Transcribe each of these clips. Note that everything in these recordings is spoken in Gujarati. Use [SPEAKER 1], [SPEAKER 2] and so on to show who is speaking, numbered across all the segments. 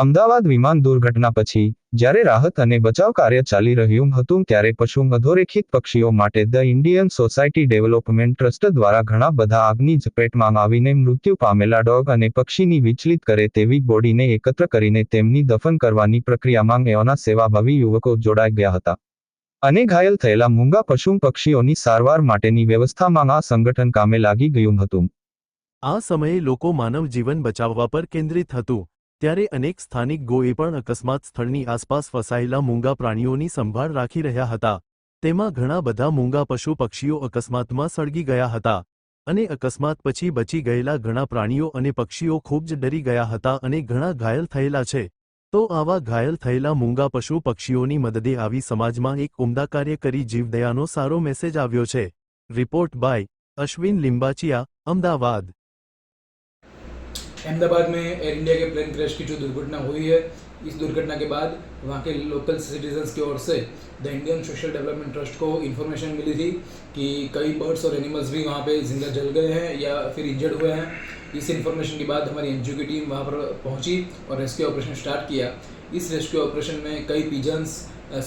[SPEAKER 1] અમદાવાદ વિમાન દુર્ઘટના પછી, જ્યારે રાહત અને બચાવ કાર્ય ચાલી રહ્યું હતું ત્યારે પશુ અધોરેખિત પક્ષીઓ માટે the Indian society development trust દ્વારા ઘણા બધા આગની ઝપેટમાં આવીને મૃત્યુ પામેલા ડોગ અને પક્ષીની વિચલિત કરે તેવી બોડીને એકત્ર કરીને તેમની દફન કરવાની પ્રક્રિયામાં એઓના સેવાભાવી યુવકો જોડાઈ ગયા હતા. અને ઘાયલ થયેલા મૂંગા પશુ પક્ષીઓની સારવાર માટેની વ્યવસ્થામાં આ સંગઠન કામે લાગી ગયું હતું.
[SPEAKER 2] આ સમયે લોકો માનવ જીવન બચાવવા પર કેન્દ્રિત હતું. ત્યારે અનેક સ્થાનિક ગોએ પણ અકસ્માત સ્થળની આસપાસ ફસાયેલા મૂંગા પ્રાણીઓની સંભાળ રાખી રહ્યા હતા. તેમાં ઘણા બધા મૂંગા પશુ પક્ષીઓ અકસ્માતમાં સળગી ગયા હતા અને અકસ્માત પછી બચી ગયેલા ઘણા પ્રાણીઓ અને પક્ષીઓ ખૂબ જ ડરી ગયા હતા અને ઘણા ઘાયલ થયેલા છે. તો આવા ઘાયલ થયેલા મૂંગા પશુ પક્ષીઓની મદદે આવી સમાજમાં એક ઉમદા કાર્ય કરી જીવદયાનો સારો મેસેજ આવ્યો છે. Report by Ashwin Limbachiya, Ahmedabad.
[SPEAKER 3] अहमदाबाद में एयर इंडिया के प्लेन क्रैश की जो दुर्घटना हुई है, इस दुर्घटना के बाद वहाँ के लोकल सिटीजन्स की ओर से the Indian social development trust को इन्फॉर्मेशन मिली थी कि कई बर्ड्स और एनिमल्स भी वहाँ पे ज़िंदा जल गए हैं या फिर इंजर्ड हुए हैं। इस इन्फॉर्मेशन के बाद हमारी एनजीओ की टीम वहाँ पर पहुँची और रेस्क्यू ऑपरेशन स्टार्ट किया। इस रेस्क्यू ऑपरेशन में कई पिजन्स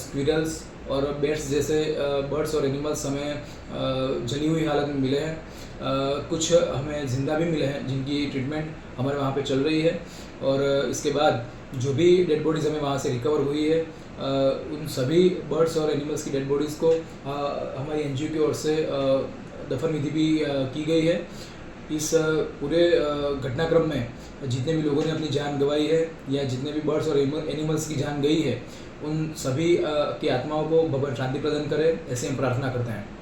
[SPEAKER 3] स्क्विरल्स और बेट्स जैसे बर्ड्स और एनिमल्स हमें जली हुई हालत में मिले हैं। कुछ हमें ज़िंदा भी मिले हैं जिनकी ट्रीटमेंट हमारे वहाँ पे चल रही है और इसके बाद जो भी डेड बॉडीज़ हमें वहाँ से रिकवर हुई है उन सभी बर्ड्स और एनिमल्स की डेड बॉडीज़ को हमारी एनजीओ की ओर से दफन विधि भी की गई है। इस पूरे घटनाक्रम में जितने भी लोगों ने अपनी जान गंवाई है या जितने भी बर्ड्स और एनिमल्स की जान गई है, उन सभी की आत्माओं को भगवान शांति प्रदान करें, ऐसे हम प्रार्थना करते हैं।